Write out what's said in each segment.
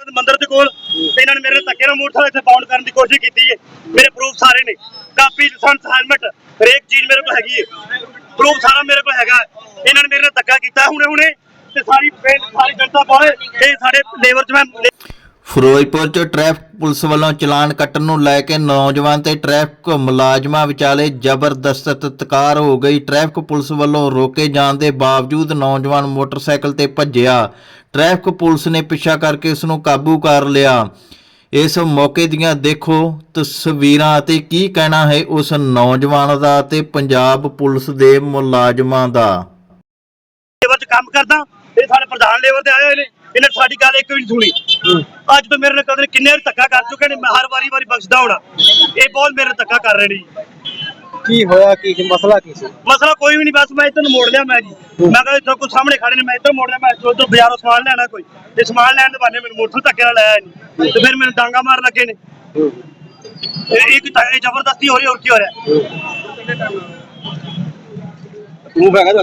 ਮੰਦਿਰ ਦੇ ਕੋਲ ਤੇ ਇਹਨਾਂ ਨੇ ਮੇਰੇ ਨਾਲ ਧੱਕੇ ਨਾਲ ਮੋਟਰਸਾਈਕਲ ਇੱਥੇ ਬਾਉਂਡ ਕਰਨ ਦੀ ਕੋਸ਼ਿਸ਼ ਕੀਤੀ ਹੈ ਮੇਰੇ ਪ੍ਰੂਫ ਸਾਰੇ ਨੇ। ਕਾਪੀ ਲਾਇਸੈਂਸ ਹੈਲਮਟ ਹਰੇਕ ਚੀਜ਼ ਮੇਰੇ ਕੋਲ ਹੈਗੀ ਹੈ ਪ੍ਰੂਫ ਸਾਰਾ ਮੇਰੇ ਕੋਲ ਹੈਗਾ। ਇਹਨਾਂ ਨੇ ਮੇਰੇ ਨਾਲ ਧੱਕਾ ਕੀਤਾ ਹੁਣੇ ਹੁਣੇ ਤੇ ਸਾਰੀ ਪਿੰਡ, ਸਾਰੀ ਜਨਤਾ ਬਾਹਰ ਇਹ ਸਾਡੇ ਲੇਬਰ ਚ ਮੈਂ ਫਿਰੋਜ਼ਪੁਰ 'ਚ ਟ੍ਰੈਫਿਕ ਪੁਲਿਸ ਵੱਲੋਂ ਚਲਾਨ ਕੱਟਣ ਨੂੰ ਲੈ ਕੇ ਨੌਜਵਾਨ ਤੇ ਟ੍ਰੈਫਿਕ ਮੁਲਾਜ਼ਮਾਂ ਵਿਚਾਲੇ ਜ਼ਬਰਦਸਤ ਤਕਰਾਰ ਹੋ ਗਈ। ਟ੍ਰੈਫਿਕ ਪੁਲਿਸ ਵੱਲੋਂ ਰੋਕੇ ਜਾਣ ਦੇ ਬਾਵਜੂਦ ਨੌਜਵਾਨ ਮੋਟਰਸਾਈਕਲ ਤੇ ਭੱਜਿਆ। ਟ੍ਰੈਫਿਕ ਪੁਲਿਸ ਨੇ ਪਿੱਛਾ ਕਰਕੇ ਉਸ ਨੂੰ ਕਾਬੂ ਕਰ ਲਿਆ। ਇਸ ਮੌਕੇ ਦੀਆਂ ਦੇਖੋ ਤਸਵੀਰਾਂ ਅਤੇ ਕੀ ਕਹਿਣਾ ਹੈ ਉਸ ਨੌਜਵਾਨ ਦਾ ਤੇ ਪੰਜਾਬ ਪੁਲਿਸ ਦੇ ਮੁਲਾਜ਼ਮਾਂ ਦਾ। ਲੇਬਰ ਚ ਕੰਮ ਕਰਦਾ। ਇਹ ਸਾਡੇ ਪ੍ਰਧਾਨ ਲੇਬਰ ਤੇ ਆਏ ਹੋਏ ਨੇ। ਇਹਨੇ ਸਾਡੀ ਗੱਲ ਇੱਕ ਵੀ ਨਹੀਂ ਸੁਣੀ। ਅੱਜ ਤੋਂ ਮੇਰੇ ਨਾਲ ਕਦੇ ਕਿੰਨੇ ਵਾਰੀ ਧੱਕਾ ਕਰ ਚੁੱਕੇ ਨੇ ਮੈਂ ਹਰ ਵਾਰੀ ਵਾਰੀ ਬਖਸ਼ਦਾ ਹੋਣਾ। ਇਹ ਬਹੁਤ ਮੇਰੇ ਨਾਲ ਧੱਕਾ ਕਰ ਰਹੇ ਨੇ ਜੀ। ਕੀ ਹੋਇਆ ਕੀ ਸੀ ਮਸਲਾ ਕੀ ਸੀ? ਮਸਲਾ ਕੋਈ ਵੀ ਨਹੀਂ ਬਸ ਮੈਂ ਇੱਧਰ ਨੂੰ ਮੋੜ ਲਿਆ ਮੈਂ ਜੀ। ਮੈਂ ਕਹਿੰਦਾ ਇੱਥੋਂ ਕੋਈ ਸਾਹਮਣੇ ਖੜੇ ਨੇ ਮੈਂ ਇੱਧਰ ਮੋੜ ਲਿਆ ਮੈਂ ਇੱਥੋਂ ਉੱਧਰ ਬਾਜ਼ਾਰੋਂ ਸਮਾਨ ਲੈਣਾ ਕੋਈ। ਤੇ ਸਮਾਨ ਲੈਣ ਦੇ ਬਾਨੇ ਮੈਨੂੰ ਮੋਟਰ ਧੱਕੇ ਨਾਲ ਲਾਇਆ ਨਹੀਂ ਤੇ ਫਿਰ ਮੈਨੂੰ ਡਾਂਗਾ ਮਾਰ ਲੱਗੇ ਨੇ। ਇਹ ਇਹ ਕੀ ਤਾਂ- ਇਹ ਜ਼ਬਰਦਸਤੀ ਹੋ ਰਹੀ ਹੋਰ ਕੀ ਹੋ ਰਿਹਾ? ਤੂੰ ਹੈਗਾ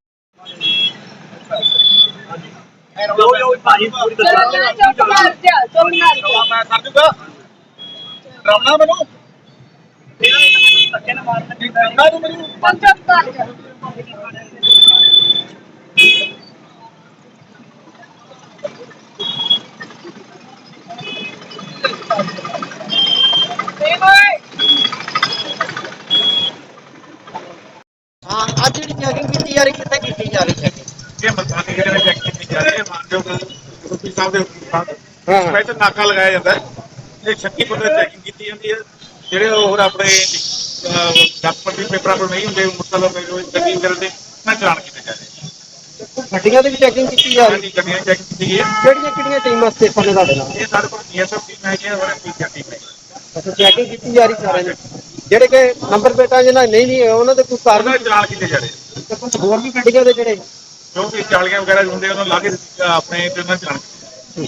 ਜੋ ਜੋ ਭਾਈ ਪੂਰੀ ਦੱਸੋ ਮੈਂ ਕਰ ਦੂੰਗਾ। ਡਰਾਉਣਾ ਮੈਨੂੰ ਧੱਕੇ ਨਾਲ ਮਾਰਨ ਲੱਗੇ ਡਰਾਉਣਾ ਤੂੰ ਮੈਨੂੰ। ਹਾਂ ਅੱਜ ਜਿਹੜੀ ਚੈਕਿੰਗ ਕੀਤੀ ਜਾ ਰਹੀ ਕਿੱਥੇ ਕੀਤੀ ਜਾ ਰਹੀ ਚੈਕਿੰਗ ਇਹ ਮਲਕਾਨੀ ਜਿਹੜੇ ਚੈੱਕ ਕੀਤੀ ਜਾ ਰਹੀ ਹੈ ਮਾਨਯੋਗ ਰੂਪੀ ਸਾਹਿਬ ਦੇ ਹੁਕਮਾਂ ਤੇ ਹਾਂ। ਸਪੈਸ਼ਲ ਨਾਕਾ ਲਗਾਇਆ ਜਾਂਦਾ ਹੈ। ਇਹ ਸ਼ੱਕੀ ਬੰਦੇ ਚੈਕਿੰਗ ਕੀਤੀ ਜਾਂਦੀ ਹੈ। ਜਿਹੜੇ ਹੋਰ ਆਪਣੇ ਡਾਕਟਰ ਦੇ ਪੇਪਰਾਂ ਪਰ ਨਹੀਂ ਹੁੰਦੇ ਮੁਸਤਲਬ ਗੱਡੀ ਵਗੈਰਾ ਦੇ ਨਾ ਚਲਾਨ ਕੀਤੇ ਜਾ ਰਹੇ ਗੱਡੀਆਂ ਦੀ ਵੀ ਚੈਕਿੰਗ ਕੀਤੀ ਜਾ ਰਹੀ ਸਾਡੀ ਗੱਡੀਆਂ ਚੈੱਕ ਕੀਤੀ ਗਈ ਹੈ। ਕਿਹੜੀਆਂ ਕਿਹੜੀਆਂ ਟੀਮਾਂ ਸਟੇਸ਼ਨ ਨੇ ਤੁਹਾਡੇ ਨਾਲ? ਇਹ ਸਾਡੇ ਕੋਲ ਪੀਐਸਐਫ ਟੀਮ ਹੈ ਜੀ ਔਰ ਪੀਸੀਆਰ ਟੀਮ ਹੈ ਅੱਛਾ ਚੈਕਿੰਗ ਕੀਤੀ ਜਾ ਰਹੀ ਸਾਰਿਆਂ ਦੀ ਜਿਹੜੇ ਕਿ ਨੰਬਰ ਪਲੇਟਾਂ ਜਿਹਨਾਂ ਨਹੀਂ ਨਹੀਂ ਉਹਨਾਂ ਦੇ ਕੋਈ ਉਹਨਾਂ ਕਾਰਨ ਦੇ ਚਲਾਨ ਕੀਤੇ ਜਾ ਰਹੇ ਤੇ ਕੁਝ ਹੋਰ ਵੀ ਗੱਡੀਆਂ ਦੇ ਜਿਹੜੇ ਜੋ ਵੀ ਚਾਲੀਆਂ ਵਗੈਰਾ ਹੁੰਦੇ ਉਹਨਾਂ ਲਾ ਕੇ ਆਪਣੇ ਤੇ ਉਹਨਾਂ ਦੇ